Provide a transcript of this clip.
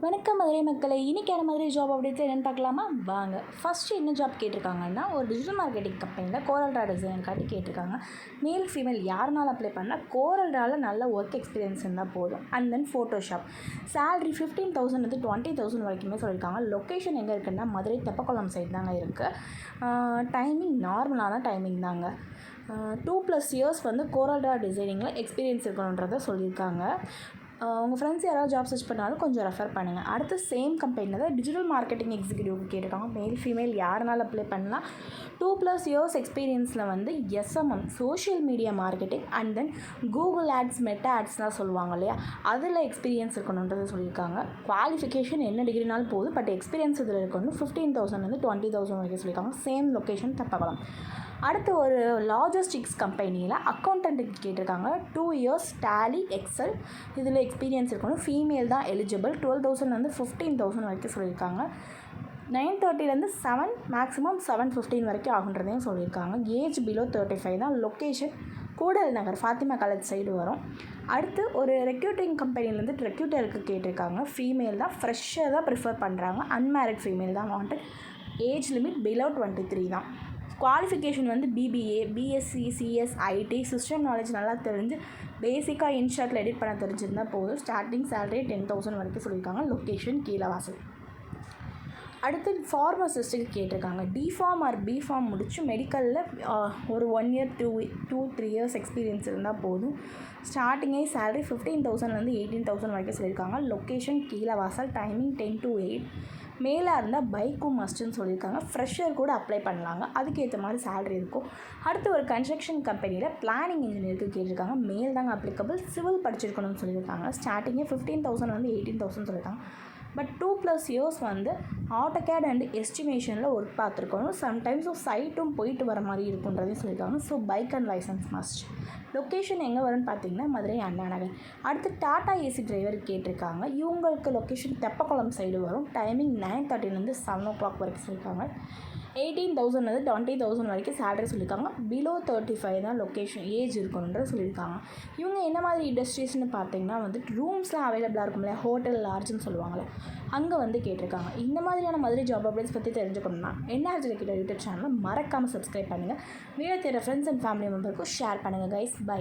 வணக்கம் மதுரை மக்களை. இன்றைக்கான மதுரை ஜாப் அப்படின்னு என்னென்னு பார்க்கலாமா? வாங்க. ஃபஸ்ட்டு என்ன ஜாப் கேட்டிருக்காங்கன்னா ஒரு டிஜிட்டல் மார்க்கெட்டிங் கம்பெனியில் கோரல்ரா டிசைன் காட்டி கேட்டிருக்காங்க. மேல் ஃபீமேல் யாருனாலும் அப்ளை பண்ணால் கோரல்ராவில் நல்ல ஒர்க் எக்ஸ்பீரியன்ஸ் இருந்தால் போதும். And then Photoshop salary fifteen thousand வந்து டுவெண்ட்டி தௌசண்ட் வரைக்குமே சொல்லியிருக்காங்க. லொக்கேஷன் எங்கே இருக்குன்னா மதுரை தெப்பக்குளம் சைடு தாங்க இருக்குது டைமிங் நார்மலான டைமிங் தாங்க. டூ ப்ளஸ் இயர்ஸ் வந்து கோரல்ரா டிசைனிங்கில் எக்ஸ்பீரியன்ஸ் இருக்கணுன்றதை சொல்லியிருக்காங்க. உங்கள் ஃப்ரெண்ட்ஸ் யாராவது ஜாப் சர்ச் பண்ணாலும் கொஞ்சம் ரெஃபர் பண்ணுங்கள் அடுத்து சேம் கம்பெனியில் தான் டிஜிட்டல் மார்க்கெட்டிங் எக்ஸிக்யூட்டிவ் கேட்டிருக்காங்க. மேல் ஃபீமேல் யாருனாலும் அப்ளை பண்ணலாம். டூ ப்ளஸ் இயர்ஸ் எக்ஸ்பீரியன்ஸில் வந்து SMM social media marketing and then Google ads Meta ஆட்ஸ்லாம் சொல்லுவாங்க இல்லையா? அதில் எக்ஸ்பீரியன்ஸ் இருக்கணுன்றது சொல்லியிருக்காங்க. குவாலிஃபிகேஷன் என்ன டிகிரினாலும் போதும். பட் எக்ஸ்பீரியன்ஸ் இதில் இருக்கணும். ஃபிஃப்டீன் தௌசண்ட் வந்து டுவெண்ட்டி தௌசண்ட் வரைக்கும் சொல்லியிருக்காங்க. சேம் லொக்கேஷன் தப்பாகலாம் அடுத்து ஒரு லாஜிஸ்டிக்ஸ் கம்பெனியில் அக்கௌண்டண்ட்டுக்கு கேட்டிருக்காங்க. டூ இயர்ஸ் டேலி எக்ஸல் இதில் எக்ஸ்பீரியன்ஸ் இருக்கணும். ஃபீமேல் தான் எலிஜிபிள் டுவெல் தௌசண்ட் வந்து ஃபிஃப்டீன் தௌசண்ட் வரைக்கும் சொல்லியிருக்காங்க. நைன் தேர்ட்டிலேருந்து செவன் மேக்ஸிமம் செவன் ஃபிஃப்டீன் வரைக்கும் ஆகுன்றதையும் சொல்லியிருக்காங்க. ஏஜ் பிலோ தேர்ட்டி ஃபைவ் தான் location Koodal Nagar Fatima college side வரும். அடுத்து ஒரு ரெக்யூட்டிங் கம்பெனிலேருந்து ரெக்யூட்டருக்கு கேட்டிருக்காங்க. ஃபீமேல் தான் ஃப்ரெஷ்ஷாக தான் ப்ரிஃபர் பண்ணுறாங்க அன்மேரிட் ஃபீமேல் தான் wanted age limit below twenty three தான். குவாலிஃபிகேஷன் வந்து BBA BSc CS IT system knowledge நல்லா தெரிஞ்சு பேசிக்காக இன்ஷாட்டில் எடிட் பண்ண தெரிஞ்சிருந்தால் போதும். ஸ்டார்டிங் சேலரி டென் தௌசண்ட் வரைக்கும் சொல்லியிருக்காங்க. லொக்கேஷன் கீழே வாசல். அடுத்து ஃபார்மசிஸ்ட்டுக்கு கேட்டிருக்காங்க. டிஃபார்ம் ஆர் பிஃபார்ம் முடிச்சு மெடிக்கலில் ஒரு one year two two three years experience இருந்தால் போதும். ஸ்டார்டிங்கே சேலரி ஃபிஃப்டீன் தௌசண்ட்லேருந்து எயிட்டீன் தௌசண்ட் வரைக்கும் சொல்லியிருக்காங்க. லொக்கேஷன் கீழே வாசல் டைமிங் டென் டு எயிட் மேலாக இருந்தால் பைக்கும் மஸ்ட்டுன்னு சொல்லியிருக்காங்க. ஃப்ரெஷர் கூட அப்ளை பண்ணலாங்க. அதுக்கேற்ற மாதிரி சேலரி இருக்கும். அடுத்து ஒரு கன்ஸ்ட்ரக்ஷன் கம்பெனியில் பிளானிங் இன்ஜினியருக்கு கேட்டிருக்காங்க. மேல் தாங்க அப்ளிகபிள் சிவில் படிச்சிருக்கணும்னு சொல்லியிருக்காங்க. ஸ்டார்டிங்கே ஃபிஃப்டீன் தௌசண்ட் வந்து எயிட்டீன் தௌசண்ட் சொல்லியிருக்காங்க. பட் டூ ப்ளஸ் இயர்ஸ் வந்து ஆட்டோகேட் அண்ட் எஸ்டிமேஷனில் ஒர்க் பார்த்துருக்கணும் சம்டைம்ஸ் சைட்டும் போயிட்டு வர மாதிரி இருக்குன்றதையும் சொல்லியிருக்காங்க. So bike and license must location எங்கே வரும்னு பார்த்தீங்கன்னா மதுரை அண்ணா நகர். அடுத்து டாடா ஏசி டிரைவர் கேட்டிருக்காங்க. இவங்களுக்கு லொக்கேஷன் தெப்பக்குளம் சைடு வரும். டைமிங் நைன் தேர்ட்டிலேருந்து செவன் ஓ கிளாக் வரைக்கும் சொல்லியிருக்காங்க. எயிட்டீன் தௌசண்ட்லேருந்து டுவெண்ட்டி தௌசண்ட் வரைக்கும் சேலரி சொல்லியிருக்காங்க. பிலோ தேர்ட்டி ஃபைவ் தான் லொக்கேஷன் ஏஜ் இருக்கணுன்றது சொல்லியிருக்காங்க. இவங்க என்ன மாதிரி இண்டஸ்ட்ரீஸ்னு பார்த்தீங்கன்னா வந்து ரூம்ஸ்லாம் அவைலபிளாக இருக்கும் இல்லையா? ஹோட்டல் லார்ஜ்னு சொல்லுவாங்கள்ல அங்கே வந்து கேட்டிருக்காங்க. இந்த மாதிரியான மதுரை ஜாப் அப்டேட்ஸ் பற்றி தெரிஞ்சுக்கணும்னா என்ஆர்ஜி கிட்ட யூடியூப் சேனலை மறக்காமல் சப்ஸ்கிரைப் பண்ணுங்கள் வீடியோ தேடுற ஃப்ரெண்ட்ஸ் அண்ட் ஃபேமிலி மெம்பருக்கும் ஷேர் பண்ணுங்கள் கைஸ் பை